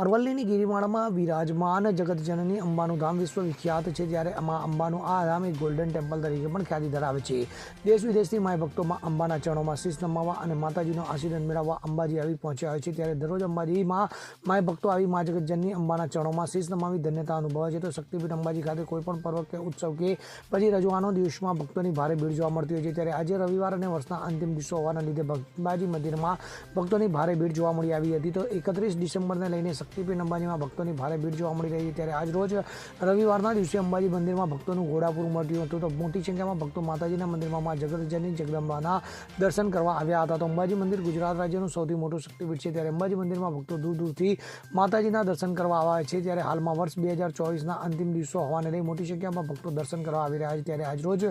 અરવલ્લીની ગિરિમાળામાં વિરાજમાન જગતજનની અંબાનું ધામ વિશ્વવિખ્યાત છે ત્યારે આમાં અંબાનું આ ધામ એક ગોલ્ડન ટેમ્પલ તરીકે પણ ખ્યાતિ ધરાવે છે. દેશ વિદેશથી માય ભક્તોમાં અંબાના ચરણોમાં શીશ નમાવા અને માતાજીનો આશીર્વાદ મેળવવા અંબાજી આવી પહોંચ્યા હોય છે, ત્યારે દરરોજ અંબાજીમાં માય ભક્તો આવી મા જગતજનની અંબાના ચરણોમાં શીશ નમાવી ધન્યતા અનુભવે છે. તો શક્તિપીઠ અંબાજી ખાતે કોઈ પણ પર્વ કે ઉત્સવ કે પછી રજવાનો દિવસમાં ભક્તોની ભારે ભીડ જોવા મળતી હોય છે, ત્યારે આજે રવિવાર અને વર્ષના અંતિમ દિવસો હોવાના લીધે અંબાજી મંદિરમાં ભક્તોની ભારે ભીડ જોવા મળી આવી હતી. તો એકત્રીસ ડિસેમ્બરને લઈને શક્તિપીઠ અંબાજીમાં ભક્તોની ભારે ભીડ જોવા મળી રહી છે. ત્યારે આજ રોજ રવિવારના દિવસે અંબાજી મંદિરમાં ભક્તોનું ઘોડાપુર મળ્યું હતું. તો મોટી સંખ્યામાં ભક્તો માતાજીના મંદિરમાં મા જગતજની જગદંબાના દર્શન કરવા આવ્યા હતા. તો અંબાજી મંદિર ગુજરાત રાજ્યનું સૌથી મોટું શક્તિપીઠ છે. ત્યારે અંબાજી મંદિરમાં ભક્તો દૂર દૂરથી માતાજીના દર્શન કરવા આવે છે. ત્યારે હાલમાં વર્ષ બે હજાર ચોવીસના અંતિમ દિવસો હોવાને લઈ મોટી સંખ્યામાં ભક્તો દર્શન કરવા આવી રહ્યા છે. ત્યારે આજ રોજ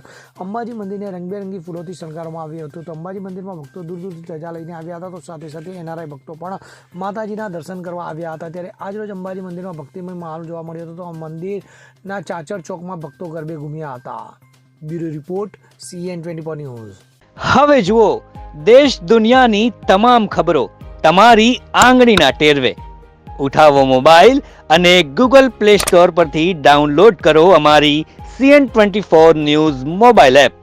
અંબાજી મંદિરને રંગબેરંગી ફૂલોથી શણગારવામાં આવ્યું હતું. તો અંબાજી મંદિરમાં ભક્તો દૂર દૂરથી ધજા લઈને આવ્યા હતા. તો સાથે સાથે એનઆરઆઈ ભક્તો પણ માતાજીના દર્શન કરવા આવ્યા હતા. ત્યારે આજરોજ અંબાજી મંદિરમાં ભક્તિમય માહોલ જોવા મળ્યો હતો. તો મંદિરના ચાચર ચોકમાં ભક્તો ગરબે ઘૂમ્યા હતા. Bureau report CN twenty news. હવે જુઓ, દેશ દુનિયાની તમામ ખબરો તમારી આંગળીના ટેરવે. ઉઠાવો મોબાઈલ અને ગૂગલ પ્લે સ્ટોર પરથી ડાઉનલોડ કરો અમારી CN twenty four news mobile app.